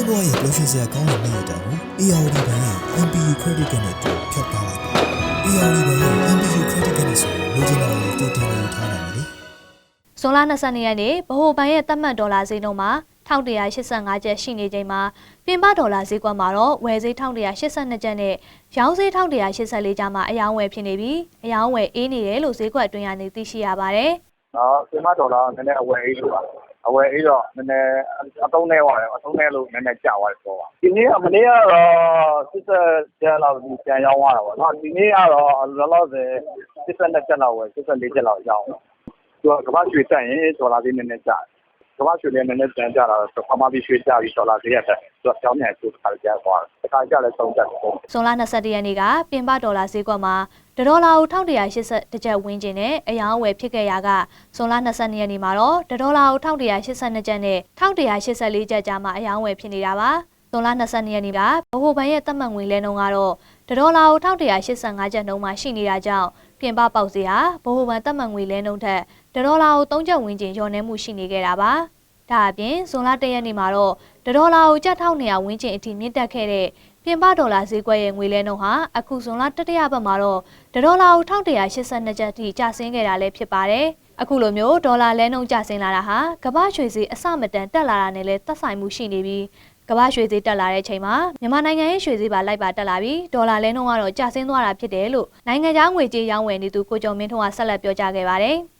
ရဲ့ပျော်ရွှင်စရာကောင်းတဲ့နေ့ရက်တောင်ကို ARD ဘဏ်ရဲ့ MPU Credit Card နဲ့တူဖြတ်ထားလိုက်ပါ ARD ဘဏ်ရဲ့ MPU Credit Card နဲ့ဆိုလိုချင်တာကိုတူတင်နေထားနိုင်တယ်လေဇွန်လ22ရက်နေ့ဗဟိုဘဏ်ရဲ့သတ်မှတ်ဒေါ်လာဈေးနှုန်းမှာ1185ကျပ်ရှိနေချိန်မှာပြင်ပဒေါ်လာဈေးကွက်မှာတော့ဝယ်ဈေး1182ကျပ်နဲ့ရောင်းဈေး1184ကျပ်မှာအယောင်းဝယ်ဖြစ်နေပြီးအယောင်းဝယ်အေးနေတယ်လို့ဈေးကွက်အတွင်းကနေသိရှိရပါတယ်နော်ဒီမှာဒေါ်လာနည်းနည်းအဝယ်အေးလို့ပါ အဝယ်အေးတော့နည်းနည်းအသုံးနဲ့သွားတယ်အသုံးနဲ့လို့နည်းနည်းကြာသွားတယ်ဆိုပါဒီနေ့ကမနေ့ကတော့စစ်ကျန်လောက်ဒီပြန်ရောက်သွားတာပေါ့နော်ဒီနေ့ကတော့လောလောဆယ်စစ်ဆက်နဲ့ကျက်လောက်ဝယ်စစ်ဆက်လေးကျက်လောက်ရောက်သူကကမ္ဘာရွှေတက်ရင်ဒေါ်လာဈေးနည်းနည်းကျတယ်ကမ္ဘာရွှေလည်းနည်းနည်းပြန်ကျလာတော့ဖမာပြီးရွှေကျပြီးဒေါ်လာဈေးရက်တက်သူကကြောင်းမြန်သူ့ခါကျသွားတယ်တစ်ခါကျလည်းသုံးတက်တယ်ဇွန်လ22ရက်နေ့ကပြင်ပဒေါ်လာဈေးကွက်မှာတစ် ဒေါ်လာကို1180ကျပ်ဝန်းကျင်နဲ့အယောင်းအဝယ်ဖြစ်ခဲ့ရာကဇွန်လ22ရက်နေ့မှာတော့တစ်ဒေါ်လာကို1182ကျပ်နဲ့1184ကျပ်ကြားမှာအယောင်းအဝယ်ဖြစ်နေတာပါဇွန်လ22ရက်နေ့ကဗဟိုဘဏ်ရဲ့သတ်မှတ်ငွေလဲနှုန်းကတော့တစ်ဒေါ်လာကို1185ကျပ်နှုန်းမှာရှိနေတာကြောင့်ပြင်ပပေါက်ဈေးဟာဗဟိုဘဏ်သတ်မှတ်ငွေလဲနှုန်းထက်တစ်ဒေါ်လာကို3ကျပ်ဝန်းကျင်လျော့နှဲမှုရှိနေခဲ့တာပါဒါအပြင်ဇွန်လ1ရက်နေ့မှာတော့တစ်ဒေါ်လာကိုကျပ်1200ဝန်းကျင်အထိမြင့်တက်ခဲ့တဲ့ ပြင်ပဒေါ်လာဈေးကွက်ရဲ့ငွေလဲနှုန်းဟာအခုဇွန်လတတိယပတ်မှာတော့ဒေါ်လာကို1182ကျပ်ထိကျဆင်းခဲ့တာလည်းဖြစ်ပါတယ်။အခုလိုမျိုးဒေါ်လာလဲနှုန်းကျဆင်းလာတာဟာကမ္ဘာရွှေဈေးအဆမတန်တက်လာတာနဲ့လည်းသက်ဆိုင်မှုရှိနေပြီးကမ္ဘာရွှေဈေးတက်လာတဲ့ချိန်မှာမြန်မာနိုင်ငံရဲ့ရွှေဈေးပါလိုက်ပါတက်လာပြီးဒေါ်လာလဲနှုန်းကတော့ကျဆင်းသွားတာဖြစ်တယ်လို့နိုင်ငံခြားငွေကြေးရောင်းဝယ်နေသူကိုကျော်မင်းထွန်းကဆက်လက်ပြောကြားခဲ့ပါတယ်။